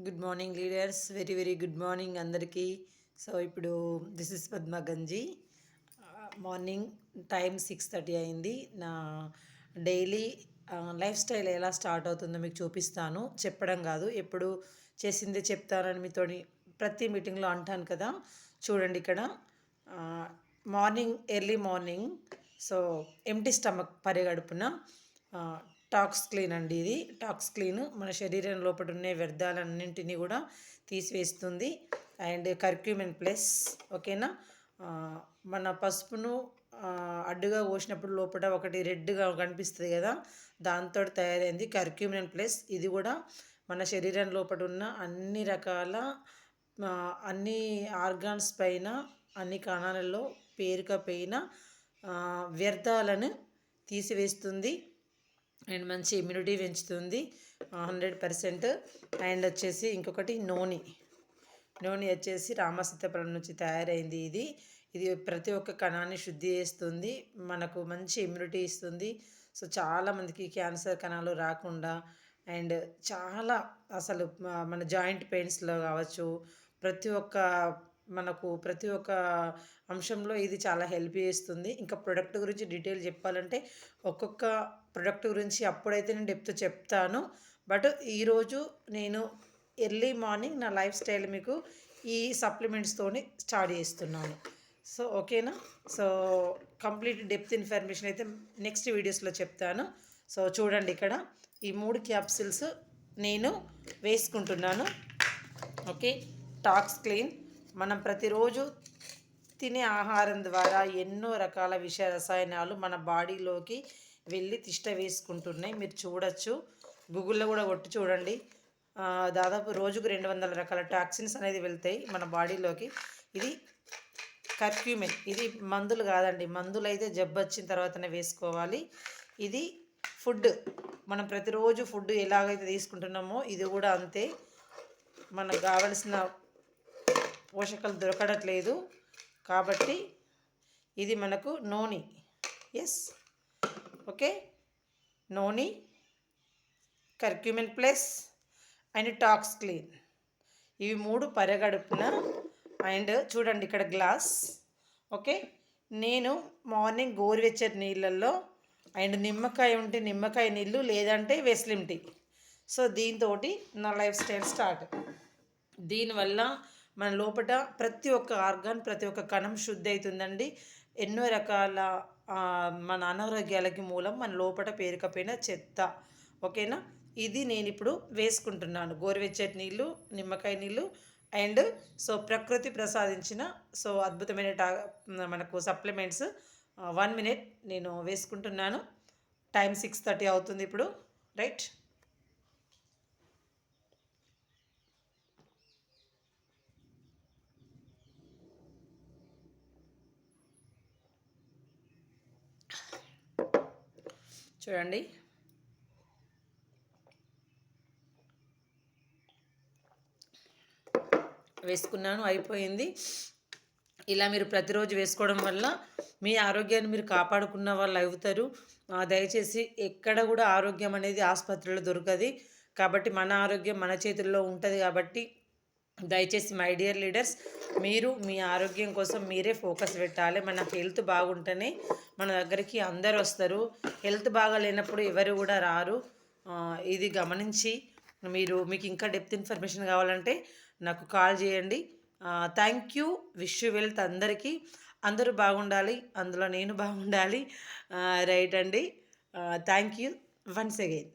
Good morning leaders very very good morning అందరికీ. So ఇప్పుడు this is Padmaganji morning time six thirty అయింది. నా daily life style ఎలా start అవుతుందో మీకు చూపిస్తాను. చెప్పడం కాదు. ఎప్పుడు చేసిందే చెప్తానని మీతో ప్రతి మీటింగ్లో అంటాను కదా. చూడండి ఇక్కడ. Morning early morning so empty stomach పరిగడుపున tox clean అండి ఇది. టాక్స్ క్లీన్ మన శరీరం లోపల ఉన్న వ్యర్థాలన్నింటినీ కూడా తీసివేస్తుంది. అండ్ కర్క్యూమెన్ ప్లస్ ఓకేనా? మన పసుపును అడ్డుగా పోసినప్పుడు లోపల ఒకటి రెడ్గా కనిపిస్తుంది కదా? దాంతో తయారైంది కర్క్యూమిన్ ప్లస్. ఇది కూడా మన శరీరం లోపల ఉన్న అన్ని రకాల అన్ని ఆర్గాన్స్ పైన అన్ని కణాలలో పేరుకపోయిన వ్యర్థాలను తీసివేస్తుంది. అండ్ మంచి ఇమ్యూనిటీ పెంచుతుంది. హండ్రెడ్ పర్సెంట్ అండ్ వచ్చేసి ఇంకొకటి నోని. నూనె వచ్చేసి రామసీతఫలం నుంచి తయారైంది ఇది. ఇది ప్రతి ఒక్క కణాన్ని శుద్ధి చేస్తుంది మనకు మంచి ఇమ్యూనిటీ ఇస్తుంది. సో చాలామందికి క్యాన్సర్ కణాలు రాకుండా అండ్ చాలా అసలు మన జాయింట్ పెయిన్స్లో కావచ్చు ప్రతి ఒక్క మనకు ప్రతి ఒక్క అంశంలో ఇది చాలా హెల్ప్ చేస్తుంది. ఇంకా ప్రొడక్ట్ గురించి డీటెయిల్ చెప్పాలంటే ఒక్కొక్క ప్రొడక్ట్ గురించి అప్పుడైతే నేను డెప్త్ చెప్తాను. బట్ ఈరోజు నేను ఎర్లీ మార్నింగ్ నా లైఫ్ స్టైల్ మీకు ఈ సప్లిమెంట్స్తోని స్టార్ట్ చేస్తున్నాను. సో ఓకేనా? సో కంప్లీట్ డెప్త్ ఇన్ఫర్మేషన్ అయితే నెక్స్ట్ వీడియోస్లో చెప్తాను. సో చూడండి ఇక్కడ ఈ మూడు క్యాప్సిల్స్ నేను వేసుకుంటున్నాను. ఓకే? Tox clean. మనం ప్రతిరోజు తినే ఆహారం ద్వారా ఎన్నో రకాల విష రసాయనాలు మన బాడీలోకి వెళ్ళి తిష్ట వేసుకుంటున్నాయి. మీరు చూడొచ్చు. గూగుల్లో కూడా కొట్టి చూడండి. దాదాపు రోజుకు రెండు వందల రకాల టాక్సిన్స్ అనేది వెళ్తాయి మన బాడీలోకి. ఇది కర్క్యూమిన్. ఇది మందులు కాదండి. మందులు అయితే జబ్బు వచ్చిన తర్వాతనే వేసుకోవాలి. ఇది ఫుడ్. మనం ప్రతిరోజు ఫుడ్ ఎలాగైతే తీసుకుంటున్నామో ఇది కూడా అంతే. మనకు కావలసిన పోషకాలు దొరకడట్లేదు కాబట్టి ఇది మనకు noni. Yes okay noni curcumin plus and tox clean ఇవి మూడు పరగడుపున అండ్ చూడండి ఇక్కడ గ్లాస్. ఓకే నేను మార్నింగ్ గోరువెచ్చటి నీళ్ళల్లో అండ్ నిమ్మకాయ ఉంటే నిమ్మకాయ నీళ్ళు లేదంటే వెస్లిమ్ టీ. సో దీంతో నా లైఫ్ స్టైల్ స్టార్ట్. దీనివల్ల మన లోపల ప్రతి ఒక్క ఆర్గాన్ ప్రతి ఒక్క కణం శుద్ధి అవుతుందండి ఎన్నో రకాల మన అనారోగ్యాలకి మూలం మన లోపల పేరుకపోయిన చెత్త. ఓకేనా? ఇది నేను ఇప్పుడు వేసుకుంటున్నాను. గోరువెచ్చటి నీళ్ళు నిమ్మకాయ నీళ్ళు అండ్ సో ప్రకృతి ప్రసాదించిన సో అద్భుతమైన టా మనకు సప్లిమెంట్స్ వన్ మినిట్ నేను వేసుకుంటున్నాను. టైం సిక్స్ థర్టీ అవుతుంది ఇప్పుడు. రైట్? చూడండి. వేసుకున్నాను అయిపోయింది. ఇలా మీరు ప్రతిరోజు వేసుకోవడం వల్ల మీ ఆరోగ్యాన్ని మీరు కాపాడుకున్న వాళ్ళు అవుతారు. దయచేసి ఎక్కడ కూడా ఆరోగ్యం అనేది ఆసుపత్రిలో దొరకది. కాబట్టి మన ఆరోగ్యం మన చేతుల్లో ఉంటుంది కాబట్టి దయచేసి మై డియర్ లీడర్స్ మీరు మీ ఆరోగ్యం కోసం మీరే ఫోకస్ పెట్టాలి. మన హెల్త్ బాగుంటేనే మన దగ్గరికి అందరు వస్తారు. హెల్త్ బాగా లేనప్పుడు ఎవరు కూడా రారు. ఇది గమనించి మీరు మీకు ఇంకా డెప్త్ ఇన్ఫర్మేషన్ కావాలంటే నాకు కాల్ చేయండి. Thank you. విష్ వెల్త్ అందరికీ. అందరూ బాగుండాలి. అందులో నేను బాగుండాలి. రైట్ అండి. Thank you once again.